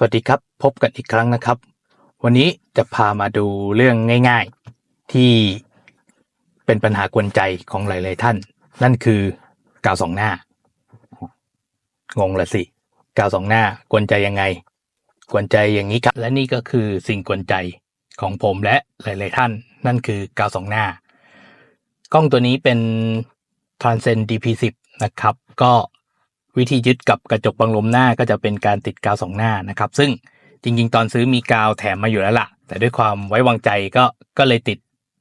สวัสดีครับ พบกันอีกครั้งนะครับ วันนี้จะพามาดูเรื่องง่าย ๆ ที่เป็นปัญหากวนใจของหลาย ๆ ท่าน นั่นคือกาวสองหน้า งงละสิกาวสองหน้ากวนใจยังไง กวนใจอย่างนี้ครับ และนี่ก็คือสิ่งกวนใจของผมและหลาย ๆ ท่าน นั่นคือกาวสองหน้า กล้องตัวนี้เป็น Transcend DP10 นะครับ ก็ วิธียึดกับกระจกบังลมหน้าก็จะเป็นการติดกาวสองหน้านะครับ ซึ่งจริง ๆ ตอนซื้อมีกาวแถมมาอยู่แล้วล่ะ แต่ด้วยความไว้วางใจก็ก็เลยติด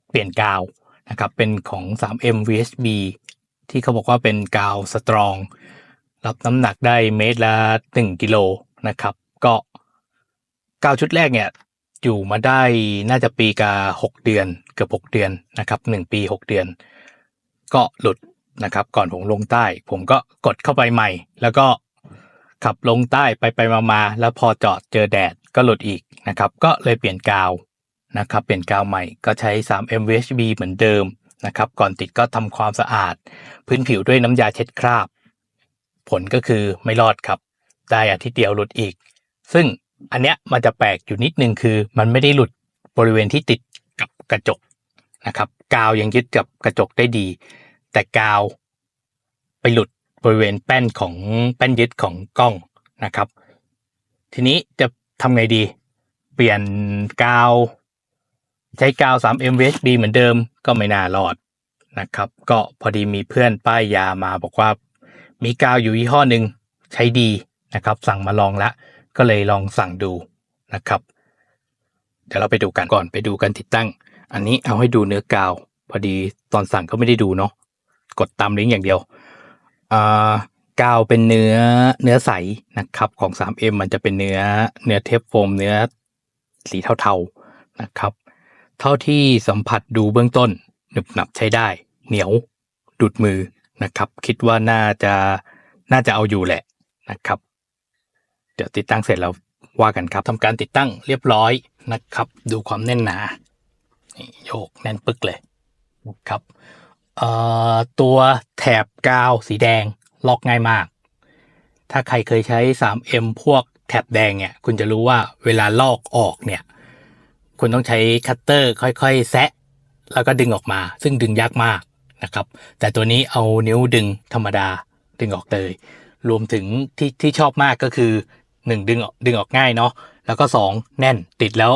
เปลี่ยนกาวนะครับเป็นของ 3M VHB ที่เขาบอกว่าเป็นกาวสตรอง รับน้ำหนักได้เมตรละ1กิโลนะครับ ก็กาวชุดแรกเนี่ยอยู่มาได้น่าจะปีกับ6เดือน เกือบ6เดือนนะครับ1ปี 6 เดือน ก็หลุด นะครับ ก่อนผมลงใต้ ผมก็กดเข้าไปใหม่ แล้วก็ขับลงใต้ไปไปมามาแล้วพอจอดเจอแดดก็หลุดอีกนะครับ ก็เลยเปลี่ยนกาวนะครับ เปลี่ยนกาวใหม่ก็ใช้ 3M VHB เหมือนเดิมนะครับ ก่อนติดก็ทำความสะอาด พื้นผิวด้วยน้ำยาเช็ดคราบ ผลก็คือไม่รอดครับ ได้อาทิตย์เดียวหลุดอีก ซึ่งอันเนี้ยมันจะแปลกอยู่นิดนึงคือ มันไม่ได้หลุดบริเวณที่ติดกับกระจกนะครับ กาวยังยึดกับกระจกได้ดี แต่กาวไปหลุดบริเวณแป้นของแป้นยึดของกล้องนะครับ ทีนี้จะทำไงดี เปลี่ยนกาว ใช้กาว 3M VHB เหมือนเดิมก็ไม่น่ารอดนะครับ ก็พอดีมีเพื่อนป้ายยามาบอกว่า มีกาวอยู่ยี่ห้อหนึ่งใช้ดีนะครับ สั่งมาลองล้วก็เลยลองสั่งดูนะครับ เดี๋ยวเราไปดูกันก่อนไปดูกันติดตั้ง อันนี้เอาให้ดูเนื้อกาว พอดีตอนสั่งก็ไม่ได้ดูเนาะ กดตามลิงก์อย่างเดียวอ่ากาวเป็นเนื้อเนื้อใสนะครับของ 3M มันจะเป็นเนื้อเนื้อเทปโฟมเนื้อสีเทาๆนะครับ เท่าที่สัมผัสดูเบื้องต้นหนึบหนับใช้ได้ เหนียวดูดมือนะครับ คิดว่าน่าจะน่าจะเอาอยู่แหละนะครับ เดี๋ยวติดตั้งเสร็จแล้วว่ากันครับทำการติดตั้งเรียบร้อยนะครับ ดูความแน่นหนาโยกแน่นปึกเลยนะครับ เอ่อตัวแถบกาวสีแดงลอกง่ายมาก ถ้าใครเคยใช้ 3M พวกแถบแดงเนี่ย คุณจะรู้ว่าเวลาลอกออกเนี่ย คุณต้องใช้คัตเตอร์ค่อยๆ แซะ แล้วก็ดึงออกมา ซึ่งดึงยากมากนะครับ แต่ตัวนี้เอานิ้วดึงธรรมดาดึงออกเลย รวมถึงที่ที่ชอบมากก็คือหนึ่งดึงออกดึงออกง่ายเนาะ แล้วก็สองแน่นติดแล้ว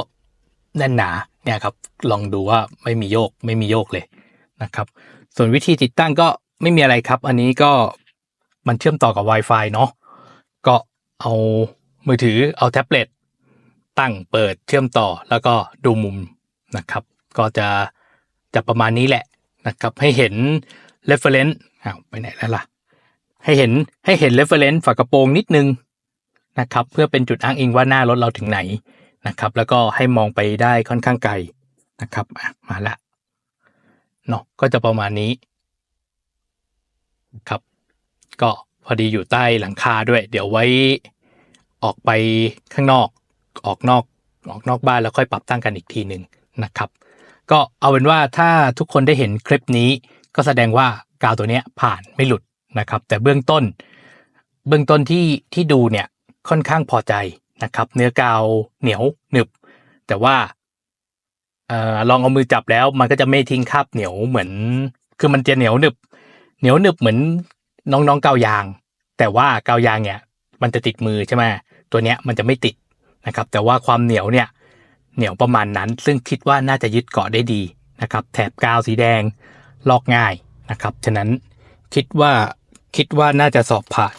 แน่นหนาเนี่ยครับ ลองดูว่าไม่มีโยกไม่มีโยกเลยนะครับ ส่วนวิธีติดตั้งก็ไม่มีอะไรครับ อันนี้ก็มันเชื่อมต่อกับ Wi-Fi เนาะก็เอามือถือเอาแท็บเล็ตตั้งเปิดเชื่อมต่อแล้วก็ดูมุมนะครับ ก็จะจะประมาณนี้แหละนะครับ ให้เห็น reference อ้าวไปไหนแล้วล่ะ ให้เห็นให้เห็น reference ฝากระโปรงนิดนึงนะครับ เพื่อเป็นจุดอ้างอิงว่าหน้ารถเราถึงไหนนะครับ แล้วก็ให้มองไปได้ค่อนข้างไกลนะครับอะมาละ เนาะก็จะประมาณนี้ ครับ ก็พอดีอยู่ใต้หลังคาด้วย เดี๋ยวไว้ออกไปข้างนอก ออกนอกออกนอกบ้านแล้วค่อยปรับตั้งกันอีกทีหนึ่งนะครับ ก็เอาเป็นว่าถ้าทุกคนได้เห็นคลิปนี้ ก็แสดงว่ากาวตัวเนี้ยผ่านไม่หลุดนะครับ แต่เบื้องต้น เบื้องต้นที่ที่ดูเนี่ยค่อนข้างพอใจนะครับ เนื้อกาวเหนียวหนึบ แต่ว่า เอ่อลองเอามือจับแล้วมันก็จะไม่ทิ้งคราบเหนียวเหมือน คือมันจะเหนียวหนึบ เหนียวหนึบเหมือนน้องๆกาวยาง แต่ว่ากาวยางเนี่ย มันจะติดมือใช่ไหมตัวเนี้ยมันจะไม่ติดนะครับ แต่ว่าความเหนียวเนี่ยเหนียวประมาณนั้น ซึ่งคิดว่าน่าจะยึดเกาะได้ดีนะครับ แถบกาวสีแดงลอกง่ายนะครับ ฉะนั้นคิดว่าคิดว่าน่าจะสอบผ่าน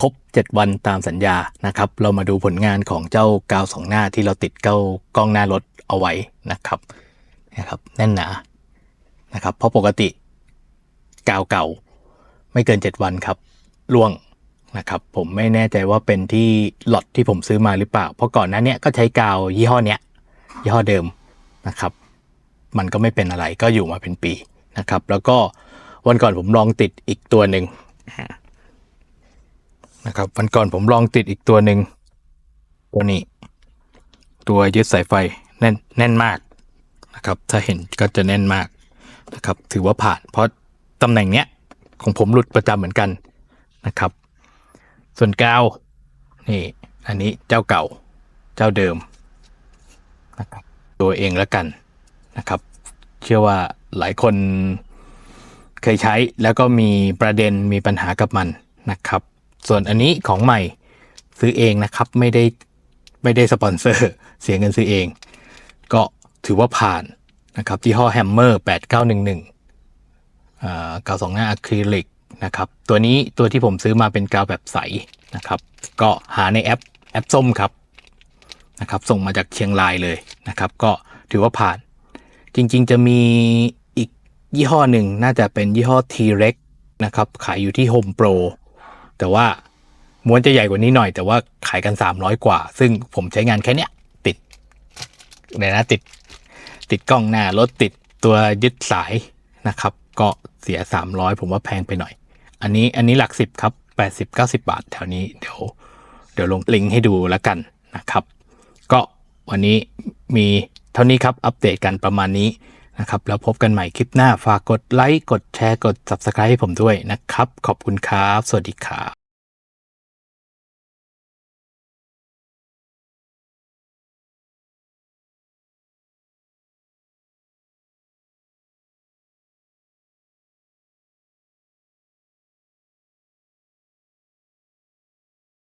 ครบ 7 วันตามสัญญานะครับ เรามาดูผลงานของเจ้ากาวสองหน้าที่เราติดเก้ากล้องหน้ารถเอาไว้นะครับนะครับแน่นหนานะครับ เพราะปกติกาวเก่าไม่เกิน 7 วันครับล่วงนะครับ ผมไม่แน่ใจว่าเป็นที่หลอดที่ผมซื้อมาหรือเปล่า เพราะก่อนหน้านี้ก็ใช้กาวยี่ห้อเนี้ยยี่ห้อเดิมนะครับ มันก็ไม่เป็นอะไรก็อยู่มาเป็นปีนะครับ แล้วก็วันก่อนผมลองติดอีกตัวหนึ่ง นะครับวันก่อนผมลองติดอีกตัวหนึ่งตัวนี้ ตัวยึดสายไฟแน่นแน่นมากนะครับ ถ้าเห็นก็จะแน่นมากนะครับ ถือว่าผ่าน เพราะตำแหน่งเนี้ยของผมหลุดประจำเหมือนกันนะครับ ส่วนกาวนี่ อันนี้เจ้าเก่าเจ้าเดิมนะครับตัวเองแล้วกันนะครับ เชื่อว่าหลายคนเคยใช้แล้วก็มีประเด็นมีปัญหากับมันนะครับ ส่วนอันนี้ของใหม่ซื้อเองนะครับ ไม่ได้ไม่ได้สปอนเซอร์ เสียเงินซื้อเอง ก็ถือว่าผ่านนะครับที่ห้อแฮมเมอร์8911อ่ากาวสองหน้าอะคริลิกนะครับตัวนี้ตัวที่ผมซื้อมาเป็นกาวแบบใสนะครับก็หาในแอปแอปส้มครับนะครับส่งมาจากเชียงรายเลยนะครับ ก็ถือว่าผ่าน จริงๆจะมีอีกยี่ห้อหนึ่งน่าจะเป็นยี่ห้อ T-Rex นะครับขายอยู่ที่ Home Pro แต่ว่าม้วนจะใหญ่กว่านี้หน่อย แต่ว่าขายกัน 300 กว่า ซึ่งผมใช้งานแค่เนี้ยติดเดี๋ยนะติด ติดกล้องหน้ารถติดตัวยึดสายนะครับ ก็เสีย 300 ผมว่าแพงไปหน่อย อันนี้อันนี้หลักสิบครับ 80-90 บาท แถวนี้เดี๋ยวเดี๋ยวลงลิงก์ให้ดูแล้วกันนะครับ ก็วันนี้มีเท่านี้ครับอัปเดตกันประมาณนี้ นะครับ แล้วพบกันใหม่คลิปหน้าฝากกดไลค์กดแชร์กด Subscribe ให้ผมด้วยนะครับ ขอบคุณครับ สวัสดีครับ